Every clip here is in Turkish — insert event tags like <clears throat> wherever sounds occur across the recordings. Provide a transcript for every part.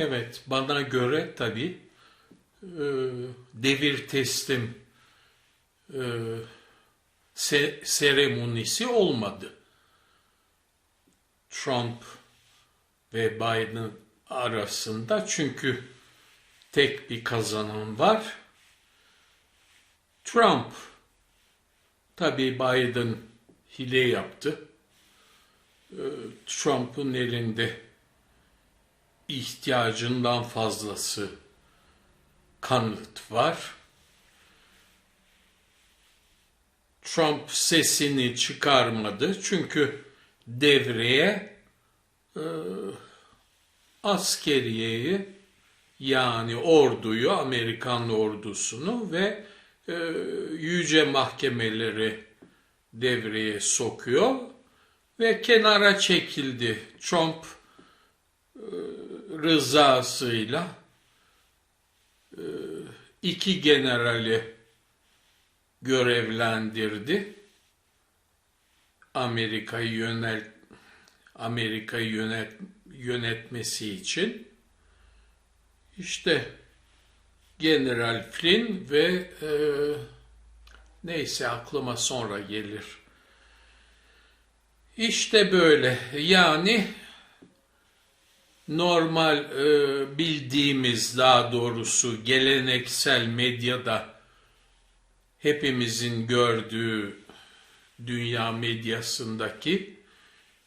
Evet, bana göre tabii e, devir teslim e, se- seremonisi olmadı. Trump ve Biden arasında çünkü tek bir kazanan var. Trump tabii Biden hile yaptı. Ee, Trump'ın elinde ihtiyacından fazlası kanıt var. Trump sesini çıkarmadı çünkü devreye e, askeriyeyi yani orduyu, Amerikan ordusunu ve e, yüce mahkemeleri devreye sokuyor ve kenara çekildi. Trump e, rızasıyla e, iki generali görevlendirdi. Amerika'yı yönel Amerika'yı yönet, yönetmesi için. İşte General Flynn ve e, neyse aklıma sonra gelir. İşte böyle yani normal e, bildiğimiz daha doğrusu geleneksel medyada hepimizin gördüğü dünya medyasındaki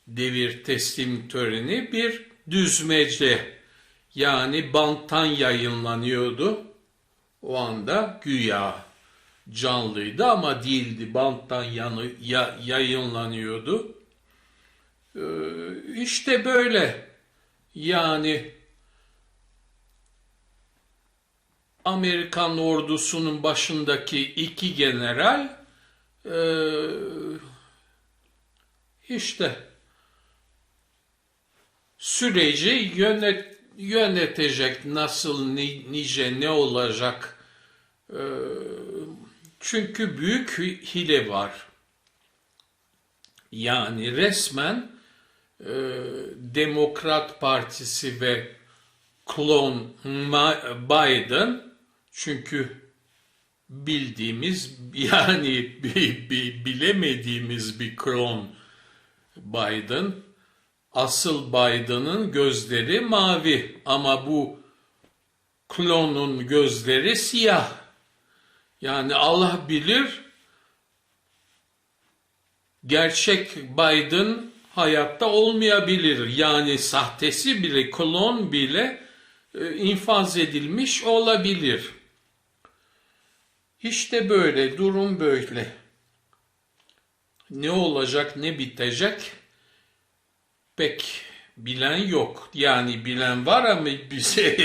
devir teslim töreni bir düzmece yani banttan yayınlanıyordu. O anda güya canlıydı ama değildi. Banttan yanı, ya, yayınlanıyordu. Ee, işte böyle yani Amerikan ordusunun başındaki iki general e, işte süreci yönet, yönetecek nasıl ni, nice ne olacak? E, çünkü büyük hile var. Yani resmen e, Demokrat Partisi ve klon Biden çünkü bildiğimiz yani <laughs> bilemediğimiz bir klon Biden asıl Biden'ın gözleri mavi ama bu klonun gözleri siyah. Yani Allah bilir gerçek Biden hayatta olmayabilir. Yani sahtesi bile, klon bile e, infaz edilmiş olabilir. İşte böyle, durum böyle. Ne olacak, ne bitecek pek bilen yok. Yani bilen var ama <laughs> bize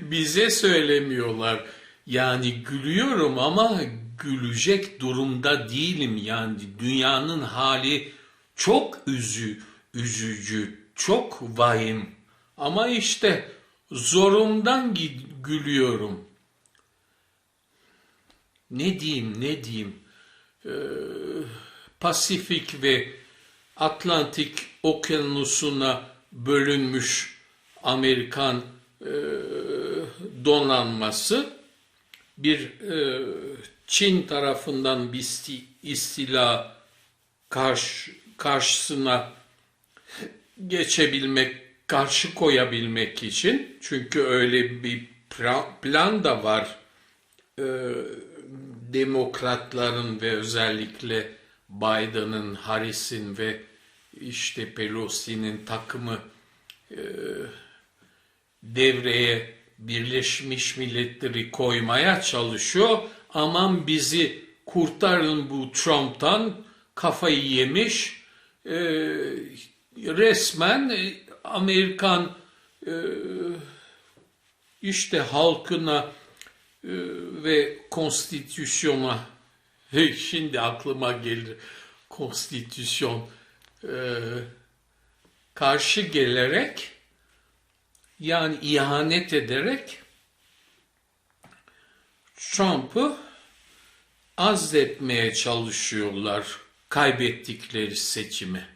bize söylemiyorlar. Yani gülüyorum ama gülecek durumda değilim. Yani dünyanın hali çok üzü, üzücü, çok vahim. Ama işte zorumdan gülüyorum. Ne diyeyim, ne diyeyim? Ee, Pasifik ve Atlantik okyanusuna bölünmüş Amerikan e, donanması bir e, Çin tarafından bir istila karşı, karşısına geçebilmek, karşı koyabilmek için çünkü öyle bir plan da var e, demokratların ve özellikle Biden'ın, Harris'in ve işte Pelosi'nin takımı e, devreye Birleşmiş Milletleri koymaya çalışıyor. Aman bizi kurtarın bu Trump'tan kafayı yemiş. E, resmen Amerikan e, işte halkına e, ve konstitüsyona <laughs> şimdi aklıma gelir konstitüsyon e, karşı gelerek yani ihanet ederek Trump'ı azletmeye çalışıyorlar kaybettikleri seçimi.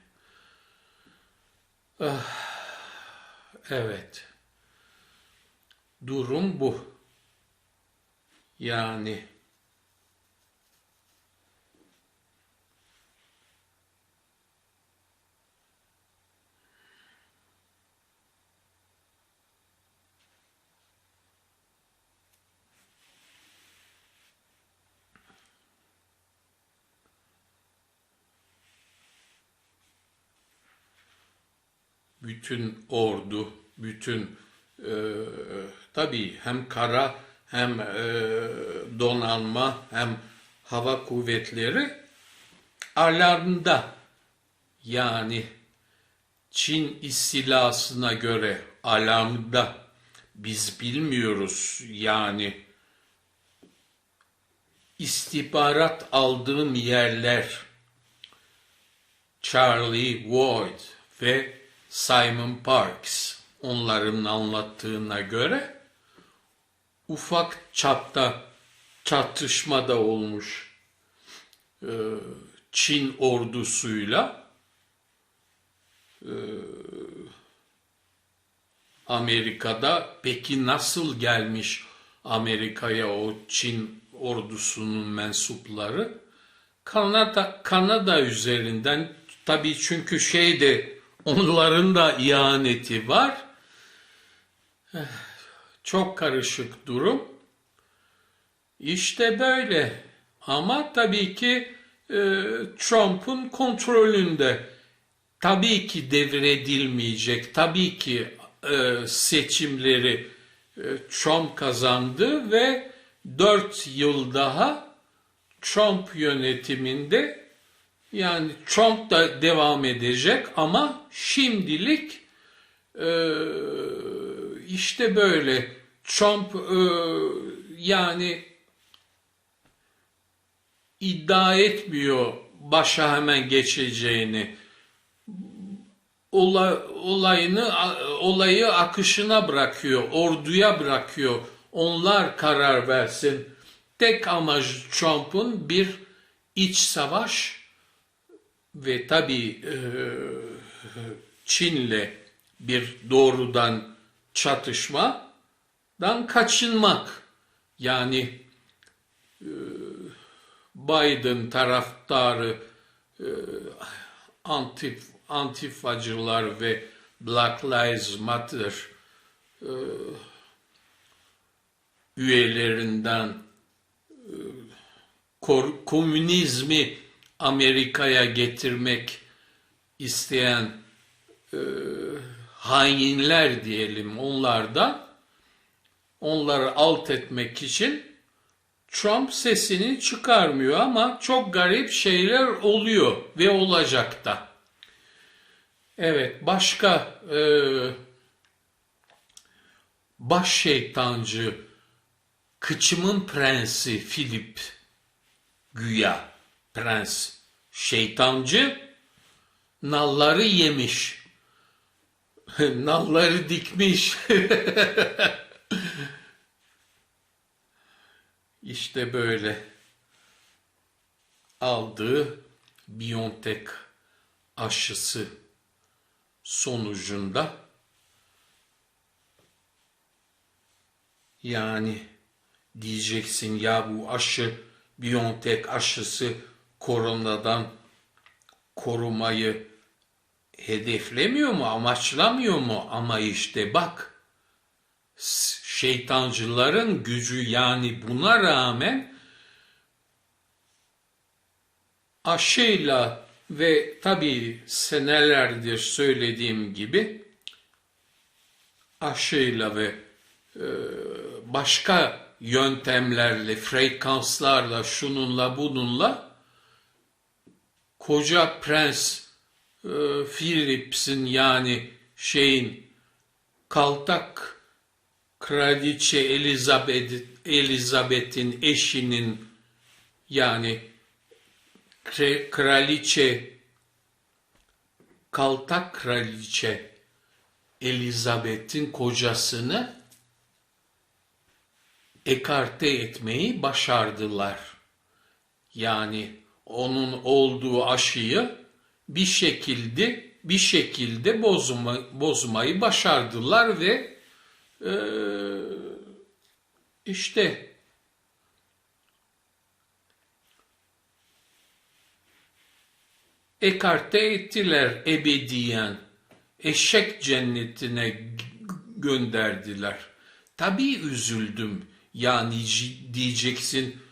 Ah, evet. Durum bu. Yani bütün ordu, bütün e, tabii hem kara hem e, donanma hem hava kuvvetleri alarmda. Yani Çin istilasına göre alarmda. Biz bilmiyoruz yani istihbarat aldığım yerler Charlie Ward ve Simon Parks onların anlattığına göre ufak çapta çatışma da olmuş Ee, Çin ordusuyla Ee, Amerika'da peki nasıl gelmiş Amerika'ya o Çin ordusunun mensupları? Kanada Kanada üzerinden tabii çünkü şeyde onların da ihaneti var. Çok karışık durum. İşte böyle. Ama tabii ki e, Trump'ın kontrolünde. Tabii ki devredilmeyecek. Tabii ki e, seçimleri e, Trump kazandı ve 4 yıl daha Trump yönetiminde yani Trump da devam edecek ama şimdilik e, işte böyle Trump e, yani iddia etmiyor başa hemen geçeceğini. Olay, olayını olayı akışına bırakıyor, orduya bırakıyor. Onlar karar versin. Tek amacı Trump'un bir iç savaş ve tabii e, Çin'le bir doğrudan çatışmadan kaçınmak. Yani e, Biden taraftarı e, antif, antifacılar ve Black Lives Matter e, üyelerinden e, komünizmi Amerika'ya getirmek isteyen e, hainler diyelim onlardan onları alt etmek için Trump sesini çıkarmıyor ama çok garip şeyler oluyor ve olacak da. Evet başka e, baş şeytancı kıçımın prensi Philip güya prens şeytancı nalları yemiş. <laughs> nalları dikmiş. <laughs> İşte böyle aldığı Biontech aşısı sonucunda yani diyeceksin ya bu aşı Biontech aşısı koronadan korumayı hedeflemiyor mu, amaçlamıyor mu? Ama işte bak şeytancıların gücü yani buna rağmen aşıyla ve tabii senelerdir söylediğim gibi aşıyla ve e, başka yöntemlerle, frekanslarla, şununla bununla koca prens e, Philips'in yani şeyin kaltak Kraliçe Elizabeth Elizabeth'in eşinin yani kraliçe kaltak kraliçe Elizabeth'in kocasını ekarte etmeyi başardılar. Yani onun olduğu aşıyı bir şekilde bir şekilde bozma, bozmayı başardılar ve eee işte ekarte ettiler ebediyen. Eşek cennetine gönderdiler. Tabii üzüldüm. Yani diyeceksin e,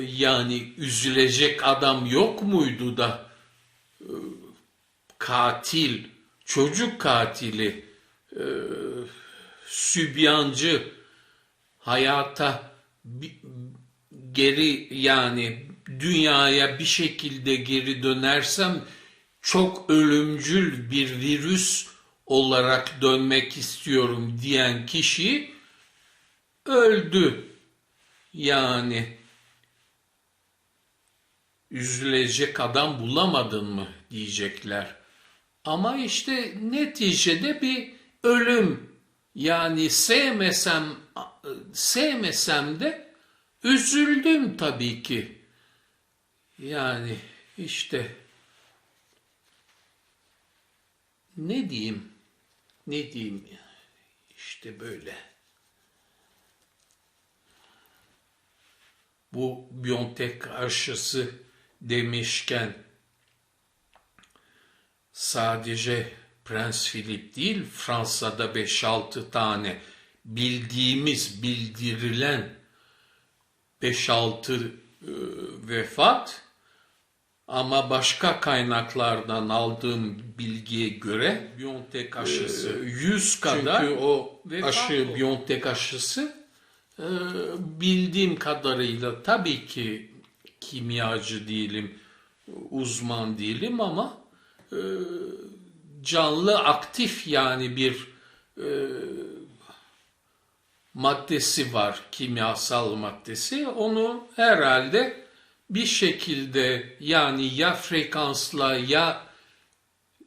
yani üzülecek adam yok muydu da e, katil, çocuk katili, e, sübyancı hayata geri yani dünyaya bir şekilde geri dönersem çok ölümcül bir virüs olarak dönmek istiyorum diyen kişi öldü. Yani üzülecek adam bulamadın mı diyecekler. Ama işte neticede bir ölüm. Yani sevmesem sevmesem de üzüldüm tabii ki. Yani işte ne diyeyim? Ne diyeyim? İşte böyle. Bu Biontech aşısı demişken sadece Prens Philip değil Fransa'da 5-6 tane bildiğimiz bildirilen 5-6 e, vefat ama başka kaynaklardan aldığım bilgiye göre Biontech aşısı 100 kadar çünkü o aşı Biontech aşısı e, bildiğim kadarıyla tabii ki kimyacı değilim, uzman değilim ama e, canlı aktif yani bir e, maddesi var, kimyasal maddesi. Onu herhalde bir şekilde yani ya frekansla ya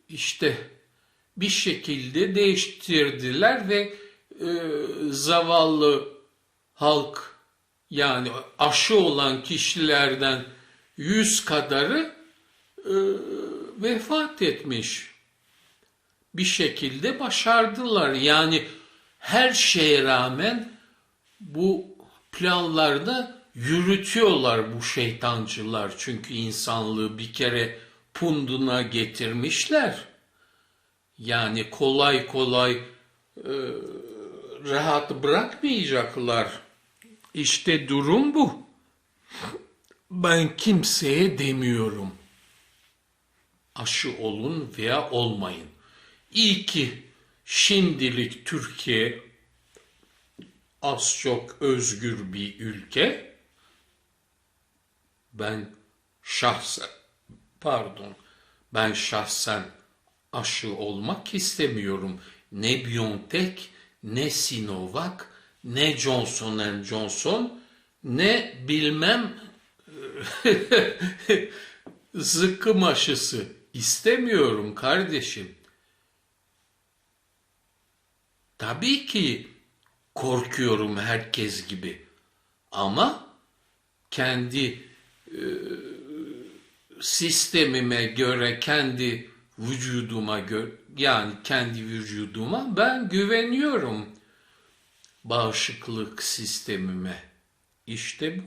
işte bir şekilde değiştirdiler ve e, zavallı halk yani aşı olan kişilerden yüz kadarı e, vefat etmiş. Bir şekilde başardılar. Yani her şeye rağmen bu planlarda yürütüyorlar bu şeytancılar. Çünkü insanlığı bir kere punduna getirmişler. Yani kolay kolay e, rahat bırakmayacaklar. İşte durum bu. Ben kimseye demiyorum. Aşı olun veya olmayın. İyi ki şimdilik Türkiye az çok özgür bir ülke. Ben şahsen pardon ben şahsen aşı olmak istemiyorum. Ne BioNTech ne Sinovac ne Johnson Johnson ne bilmem <laughs> zıkkım aşısı istemiyorum kardeşim. Tabii ki korkuyorum herkes gibi. Ama kendi e, sistemime göre, kendi vücuduma göre, yani kendi vücuduma ben güveniyorum bağışıklık sistemime. İşte bu.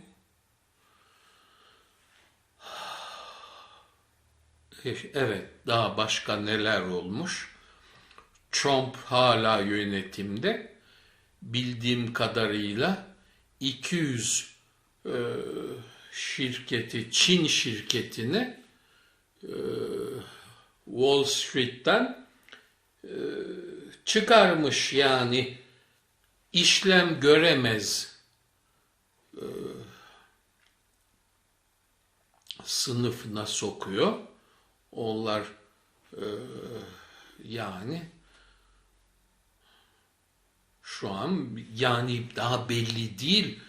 Evet, daha başka neler olmuş? Trump hala yönetimde. Bildiğim kadarıyla 200 e, şirketi, Çin şirketini e, Wall Street'ten e, çıkarmış yani işlem göremez e, sınıfına sokuyor. Onlar e, yani şu an yani daha belli değil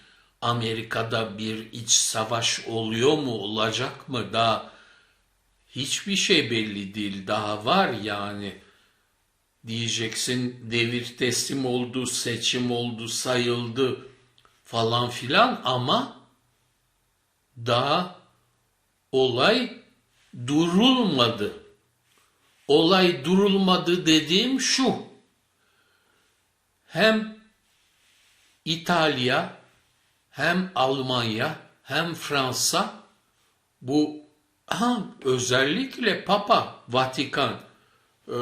Amerika'da bir iç savaş oluyor mu olacak mı daha hiçbir şey belli değil daha var yani diyeceksin devir teslim oldu seçim oldu sayıldı falan filan ama daha olay durulmadı. Olay durulmadı dediğim şu. Hem İtalya hem Almanya hem Fransa bu ha, <clears throat> özellikle Papa Vatikan e,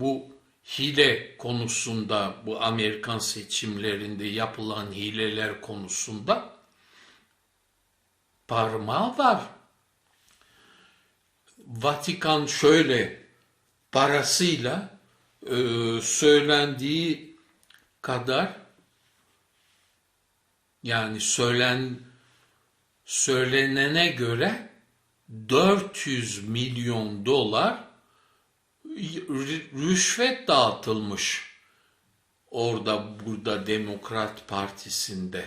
bu hile konusunda bu Amerikan seçimlerinde yapılan hileler konusunda parmağı var. Vatikan şöyle parasıyla e, söylendiği kadar yani söylen söylenene göre 400 milyon dolar rüşvet dağıtılmış orada burada Demokrat Partisi'nde.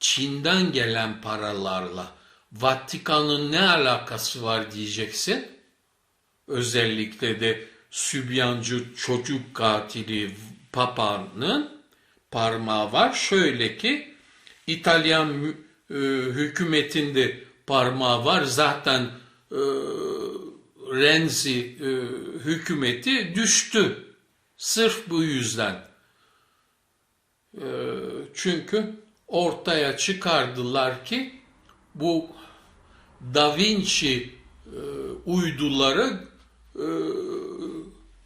Çin'den gelen paralarla Vatikan'ın ne alakası var diyeceksin. Özellikle de Sübyancı çocuk katili Papa'nın parmağı var. Şöyle ki İtalyan e, hükümetinde parmağı var. Zaten e, Renzi e, hükümeti düştü. Sırf bu yüzden. E, çünkü ortaya çıkardılar ki bu Da Vinci e, uyduları e,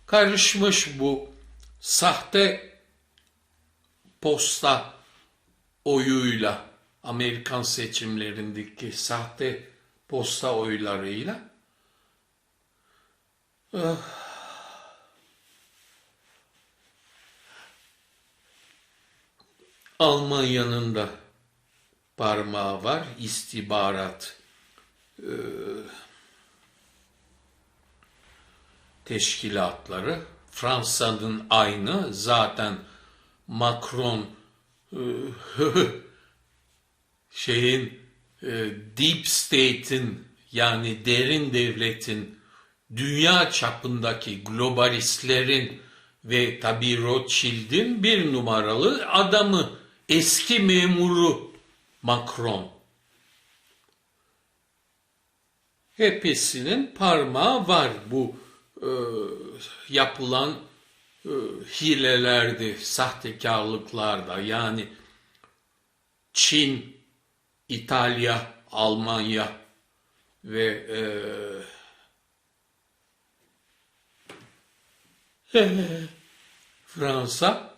karışmış bu sahte posta oyuyla Amerikan seçimlerindeki sahte posta oylarıyla ah. Almanya'nın da parmağı var istihbarat e, teşkilatları. Fransa'nın aynı zaten Macron e, <laughs> şeyin e, deep state'in yani derin devletin dünya çapındaki globalistlerin ve tabi Rothschild'in bir numaralı adamı eski memuru Macron. Hepsinin parmağı var bu e, yapılan e, hilelerde, sahtekarlıklarda yani Çin, İtalya, Almanya ve e, <laughs> Fransa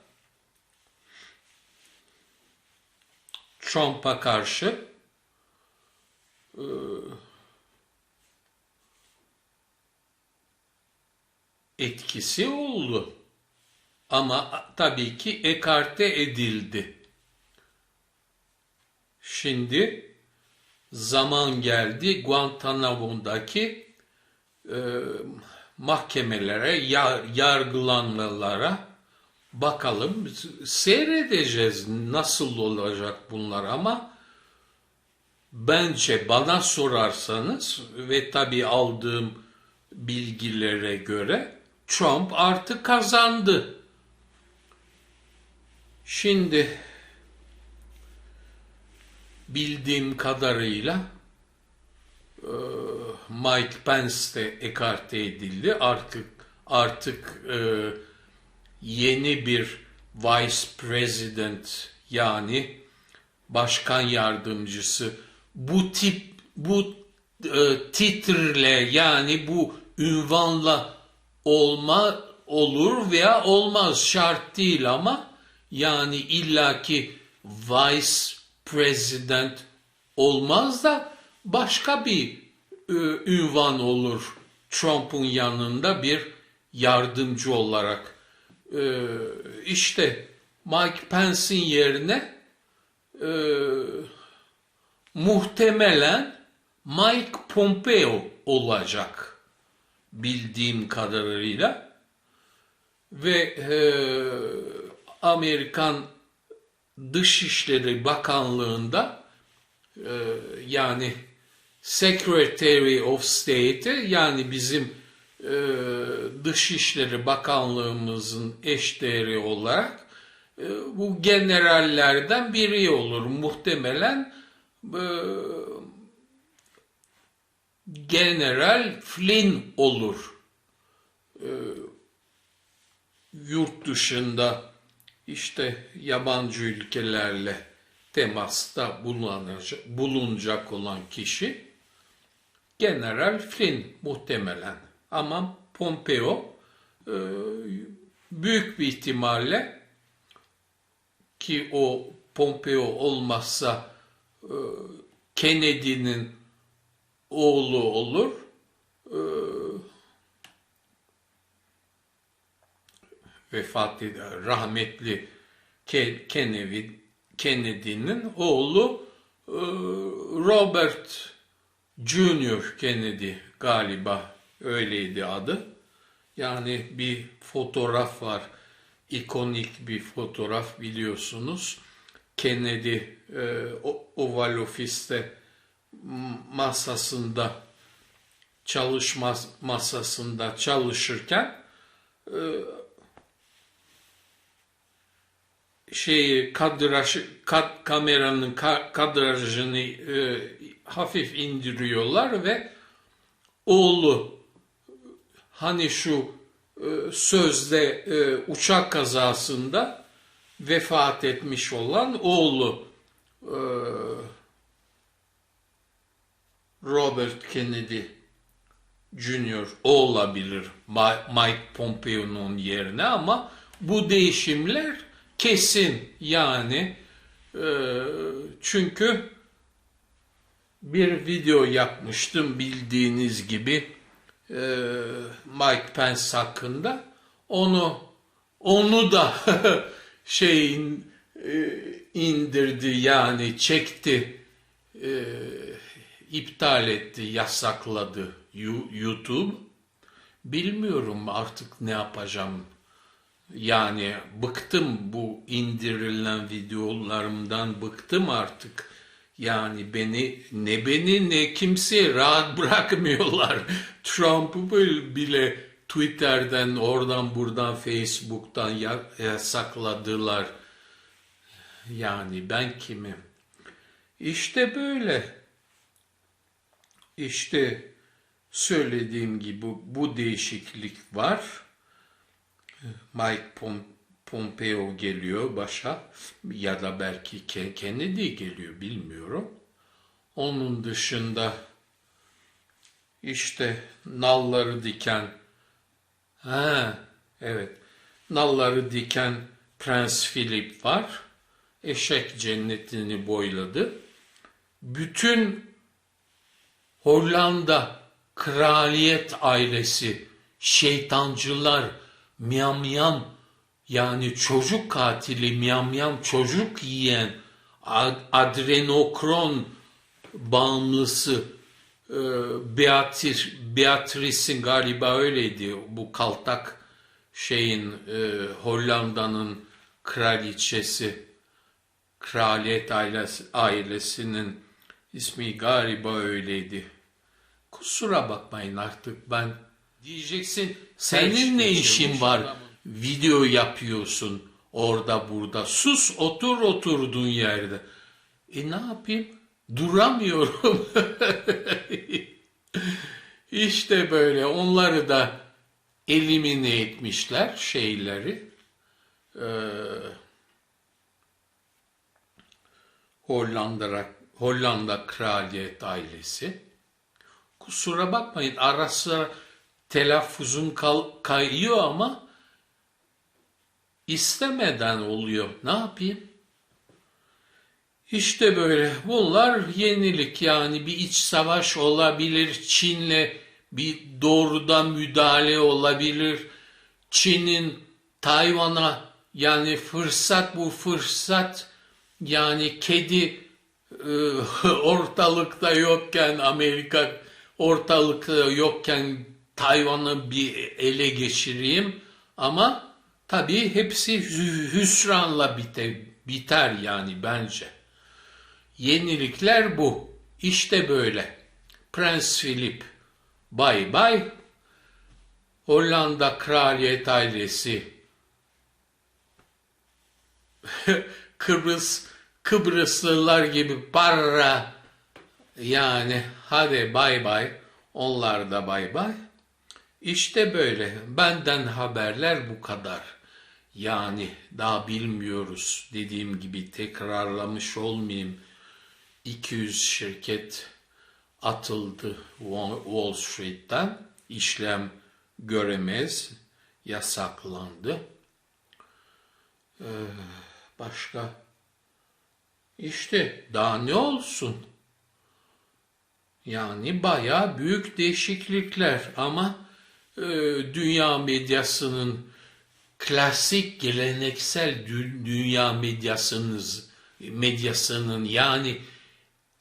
Trump'a karşı e, etkisi oldu. Ama tabii ki ekarte edildi. Şimdi zaman geldi Guantanamo'daki e, mahkemelere, yar, yargılanmalara bakalım. Seyredeceğiz nasıl olacak bunlar ama bence bana sorarsanız ve tabii aldığım bilgilere göre Trump artık kazandı. Şimdi bildiğim kadarıyla e, Mike Pence de ekarte edildi. Artık artık e, yeni bir vice president yani başkan yardımcısı bu tip bu e, titrle yani bu ünvanla olma olur veya olmaz şart değil ama yani illaki vice president olmaz da başka bir ünvan olur Trump'un yanında bir yardımcı olarak. E, işte Mike Pence'in yerine e, muhtemelen Mike Pompeo olacak bildiğim kadarıyla ve e, Amerikan Dışişleri Bakanlığı'nda e, yani Secretary of State yani bizim e, Dışişleri Bakanlığımızın eşdeğeri olarak e, bu generallerden biri olur. Muhtemelen e, General Flynn olur. E, yurt dışında işte yabancı ülkelerle temasta bulunacak, bulunacak olan kişi General Flynn muhtemelen. Ama Pompeo e, büyük bir ihtimalle ki o Pompeo olmazsa e, Kennedy'nin oğlu olur. E, vefat eden rahmetli Kennedy, Kennedy'nin oğlu Robert Junior Kennedy galiba öyleydi adı. Yani bir fotoğraf var. ikonik bir fotoğraf biliyorsunuz. Kennedy e, Oval Office'te masasında çalışma masasında çalışırken e, şeyi kadraj kad, kameranın ka, kadrajını e, hafif indiriyorlar ve oğlu hani şu e, sözde e, uçak kazasında vefat etmiş olan oğlu e, Robert Kennedy Jr. olabilir Mike Pompeo'nun yerine ama bu değişimler kesin yani çünkü bir video yapmıştım bildiğiniz gibi e, Mike Pence hakkında. Onu onu da <laughs> şeyin e, indirdi yani çekti e, iptal etti yasakladı YouTube. Bilmiyorum artık ne yapacağım. Yani bıktım bu indirilen videolarımdan bıktım artık. Yani beni ne beni ne kimse rahat <laughs> bırakmıyorlar. Trump'ı bile Twitter'den oradan buradan Facebook'tan yasakladılar. Yani ben kimim? İşte böyle. İşte söylediğim gibi bu değişiklik var. Mike Pompeo geliyor başa ya da belki Kennedy geliyor bilmiyorum. Onun dışında işte nalları diken ha evet nalları diken Prens Philip var. Eşek cennetini boyladı. Bütün Hollanda kraliyet ailesi, şeytancılar, miyam yani çocuk katili miyam çocuk yiyen adrenokron bağımlısı e, Beatrice, Beatrice'in galiba öyleydi bu kaltak şeyin e, Hollanda'nın kraliçesi kraliyet ailesi, ailesinin ismi galiba öyleydi. Kusura bakmayın artık ben Diyeceksin senin ne işin var video yapıyorsun orada burada. Sus otur oturduğun yerde. E ne yapayım? Duramıyorum. <laughs> İşte böyle onları da elimine etmişler şeyleri. Ee, Hollanda, Hollanda kraliyet ailesi. Kusura bakmayın arası telaffuzum kayıyor ama istemeden oluyor. Ne yapayım? İşte böyle bunlar yenilik yani bir iç savaş olabilir. Çin'le bir doğrudan müdahale olabilir. Çin'in Tayvan'a yani fırsat bu fırsat yani kedi e, <laughs> ortalıkta yokken Amerika ortalıkta yokken Tayvan'ı bir ele geçireyim ama tabii hepsi hüsranla biter, biter yani bence. Yenilikler bu. İşte böyle. Prens Philip bay bay. Hollanda kraliyet ailesi <laughs> Kıbrıs Kıbrıslılar gibi barra yani hadi bay bay onlar da bay bay. İşte böyle. Benden haberler bu kadar. Yani daha bilmiyoruz. Dediğim gibi tekrarlamış olmayayım. 200 şirket atıldı Wall Street'ten. İşlem göremez, yasaklandı. Ee, başka? İşte daha ne olsun? Yani bayağı büyük değişiklikler ama e, dünya medyasının klasik geleneksel dü- dünya medyasınız medyasının yani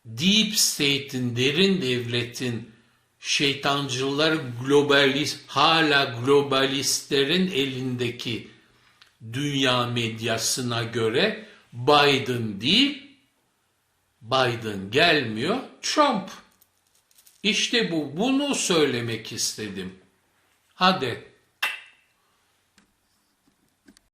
deep state'in derin devletin şeytancılar globalist hala globalistlerin elindeki dünya medyasına göre Biden değil Biden gelmiyor Trump. İşte bu bunu söylemek istedim. Hadi